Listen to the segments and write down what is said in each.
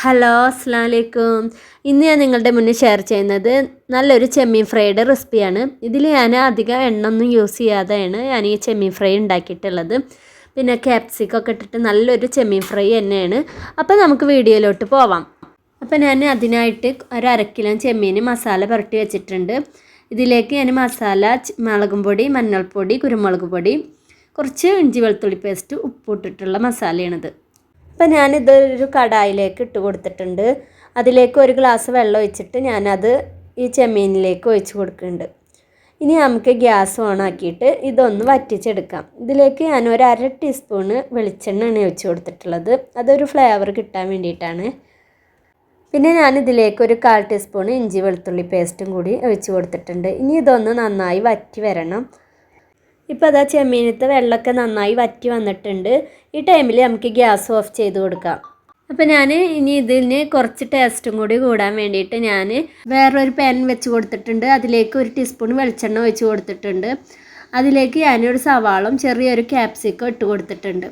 Hello അസ്സാം വലൈക്കും ഇന്ന് ഞാൻ നിങ്ങളുടെ മുന്നിൽ ഷെയർ ചെയ്യുന്നത് നല്ലൊരു ചെമ്മീൻ ഫ്രൈയുടെ റെസിപ്പിയാണ് ഇതിൽ ഞാൻ അധികം എണ്ണ ഒന്നും യൂസ് ചെയ്യാതെയാണ് ഞാൻ ഈ ചെമ്മീൻ ഫ്രൈ ഉണ്ടാക്കിയിട്ടുള്ളത്. പിന്നെ ക്യാപ്സിക്കൊക്കെ ഇട്ടിട്ട് നല്ലൊരു ചെമ്മീൻ ഫ്രൈ തന്നെയാണ്. അപ്പോൾ നമുക്ക് വീഡിയോയിലോട്ട് പോവാം. അപ്പോൾ ഞാൻ അതിനായിട്ട് ഒരു അര കിലോ ചെമ്മീൻ മസാല പുരട്ടി വെച്ചിട്ടുണ്ട്. ഇതിലേക്ക് ഞാൻ മസാല മുളകും പൊടി മഞ്ഞൾപ്പൊടി കുരുമുളക് പൊടി കുറച്ച് ഇഞ്ചി വെളുത്തുള്ളി പേസ്റ്റ് ഉപ്പിട്ടിട്ടുള്ള മസാലയാണിത്. അപ്പം ഞാനിത് ഒരു കടായിലേക്ക് ഇട്ട് കൊടുത്തിട്ടുണ്ട്. അതിലേക്ക് ഒരു ഗ്ലാസ് വെള്ളം ഒഴിച്ചിട്ട് ഞാനത് ഈ ചെമ്മീനിലേക്ക് ഒഴിച്ച് കൊടുക്കുന്നുണ്ട്. ഇനി നമുക്ക് ഗ്യാസ് ഓൺ ആക്കിയിട്ട് ഇതൊന്ന് വറ്റിച്ചെടുക്കാം. ഇതിലേക്ക് ഞാൻ ഒരു അര ടീസ്പൂണ് വെളിച്ചെണ്ണയാണ് ഒഴിച്ച് കൊടുത്തിട്ടുള്ളത്. അതൊരു ഫ്ലേവർ കിട്ടാൻ വേണ്ടിയിട്ടാണ്. പിന്നെ ഞാൻ ഇതിലേക്ക് ഒരു കാൽ ടീസ്പൂൺ ഇഞ്ചി വെളുത്തുള്ളി പേസ്റ്റും കൂടി ഒഴിച്ച് കൊടുത്തിട്ടുണ്ട്. ഇനി ഇതൊന്ന് നന്നായി വറ്റി വരണം. ഇപ്പോൾ അതാ ചെമ്മീനത്തെ വെള്ളമൊക്കെ നന്നായി വറ്റി വന്നിട്ടുണ്ട്. ഈ ടൈമിൽ നമുക്ക് ഗ്യാസ് ഓഫ് ചെയ്ത് കൊടുക്കാം. അപ്പോൾ ഞാൻ ഇനി ഇതിന് കുറച്ച് ടേസ്റ്റും കൂടി കൂടാൻ വേണ്ടിയിട്ട് ഞാൻ വേറൊരു പാൻ വെച്ച് കൊടുത്തിട്ടുണ്ട്. അതിലേക്ക് ഒരു ടീസ്പൂൺ വെളിച്ചെണ്ണ ഒഴിച്ച് കൊടുത്തിട്ടുണ്ട്. അതിലേക്ക് ഞാനൊരു സവാളും ചെറിയൊരു ക്യാപ്സിക്കോ ഇട്ട് കൊടുത്തിട്ടുണ്ട്.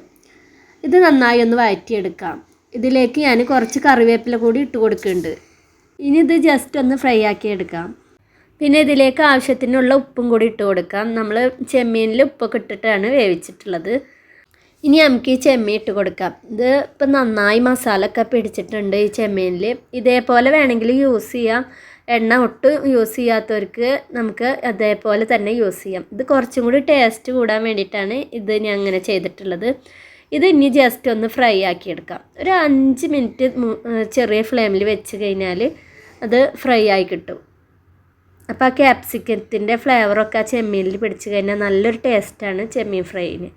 ഇത് നന്നായി ഒന്ന് വഴറ്റിയെടുക്കാം. ഇതിലേക്ക് ഞാൻ കുറച്ച് കറിവേപ്പില കൂടി ഇട്ട് കൊടുക്കുന്നുണ്ട്. ഇനി ഇത് ജസ്റ്റ് ഒന്ന് ഫ്രൈ ആക്കി എടുക്കാം. പിന്നെ ഇതിലേക്ക് ആവശ്യത്തിനുള്ള ഉപ്പും കൂടി ഇട്ട് കൊടുക്കാം. നമ്മൾ ചെമ്മീനിൽ ഉപ്പൊക്കെ ഇട്ടിട്ടാണ് വേവിച്ചിട്ടുള്ളത്. ഇനി നമുക്ക് ഈ ചെമ്മീൻ ഇട്ട് കൊടുക്കാം. ഇത് ഇപ്പം നന്നായി മസാല ഒക്കെ പിടിച്ചിട്ടുണ്ട് ഈ ചെമ്മീനിൽ ഇതേപോലെ വേണമെങ്കിൽ യൂസ് ചെയ്യാം. എണ്ണ ഒട്ടും യൂസ് ചെയ്യാത്തവർക്ക് നമുക്ക് അതേപോലെ തന്നെ യൂസ് ചെയ്യാം. ഇത് കുറച്ചും കൂടി ടേസ്റ്റ് കൂടാൻ വേണ്ടിയിട്ടാണ് ഇത് ഞാൻ അങ്ങനെ ചെയ്തിട്ടുള്ളത്. ഇത് ഇനി ജസ്റ്റ് ഒന്ന് ഫ്രൈ ആക്കിയെടുക്കാം ഒരു അഞ്ച് മിനിറ്റ് ചെറിയ ഫ്ലെയിമിൽ വെച്ച് കഴിഞ്ഞാൽ അത് ഫ്രൈ ആയി കിട്ടും. അപ്പോൾ ആ ക്യാപ്സിക്കത്തിന്റെ ഫ്ലേവറൊക്കെ ആ ചെമ്മീനിൽ പിടിച്ച് കഴിഞ്ഞാൽ നല്ലൊരു ടേസ്റ്റാണ് ചെമ്മീൻ ഫ്രൈന്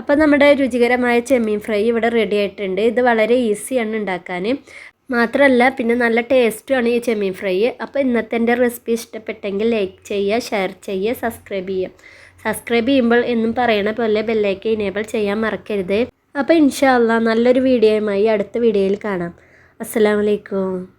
അപ്പോൾ നമ്മുടെ രുചികരമായ ചെമ്മീൻ ഫ്രൈ ഇവിടെ റെഡി ആയിട്ടുണ്ട്. ഇത് വളരെ ഈസിയാണ് ഉണ്ടാക്കാൻ മാത്രമല്ല പിന്നെ നല്ല ടേസ്റ്റുമാണ് ഈ ചെമ്മീൻ ഫ്രൈ അപ്പോൾ ഇന്നത്തെ എന്റെ റെസിപ്പി ഇഷ്ടപ്പെട്ടെങ്കിൽ ലൈക്ക് ചെയ്യുക ഷെയർ ചെയ്യുക സബ്സ്ക്രൈബ് ചെയ്യുക സബ്സ്ക്രൈബ് ചെയ്യുമ്പോൾ എന്നും പറയണ പോലെ ബെല്ലൈക്ക് ഇനേബിൾ ചെയ്യാൻ മറക്കരുത്. അപ്പോൾ ഇൻഷാല്ല നല്ലൊരു വീഡിയോയുമായി അടുത്ത വീഡിയോയിൽ കാണാം. അസ്സലാമലൈക്കും